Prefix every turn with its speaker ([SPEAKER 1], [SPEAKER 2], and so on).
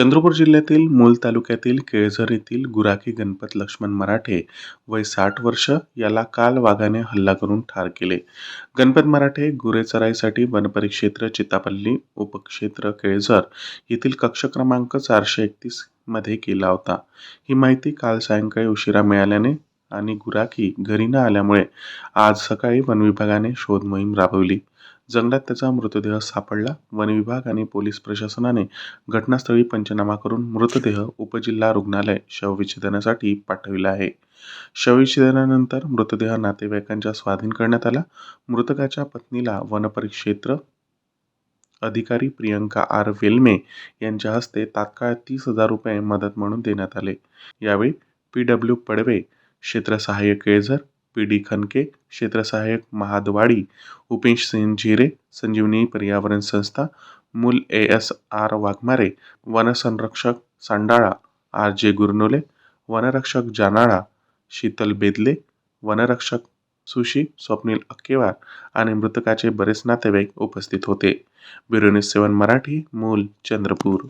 [SPEAKER 1] चंद्रपूर जिल्ह्यातील मूल तालुक्यातील केळझर येथील गुराखी गणपत लक्ष्मण मराठे वय साठ वर्ष याला काल वाघाने हल्ला करून ठार केले. गणपत मराठे गुरेचराईसाठी वनपरिक्षेत्र चितापल्ली उपक्षेत्र केळझर येथील कक्ष क्रमांक चारशे एकतीसमध्ये केला होता. ही माहिती काल सायंकाळी उशिरा मिळाल्याने आणि गुराखी घरी न आल्यामुळे आज सकाळी वनविभागाने शोध मोहीम राबवली. जंगलात त्याचा मृतदेह सापडला. वनविभाग आणि पोलीस प्रशासनाने घटनास्थळी पंचनामा करून मृतदेह उपजिल्हा रुग्णालय शवविच्छेदनासाठी पाठविला आहे. शवविच्छेदनानंतर मृतदेह नातेवाईकांच्या स्वाधीन करण्यात आला. मृतकाच्या पत्नीला वनपरिक्षेत्र अधिकारी प्रियंका आर. वेल्मे यांच्या हस्ते तात्काळ तीस हजार रुपये मदत म्हणून देण्यात आले. यावेळी पी. डब्ल्यू. पडवे क्षेत्र सहाय्यक केळझर पी डी खनके क्षेत्र सहायक महादवाडी उपेश सिंह झिरे संजीवनी पर्यावरण संस्था मूल ए एस आर वाघमारे वनसंरक्षक सांडाळा आर जे गुरनोले वनरक्षक जानाळा शीतल बेदले वनरक्षक सुशी स्वप्नील अक्केवार आणि मृतकाचे बरेच नातेवाईक उपस्थित होते. ब्युरो न्यूज सेवन मराठी मूल चंद्रपूर.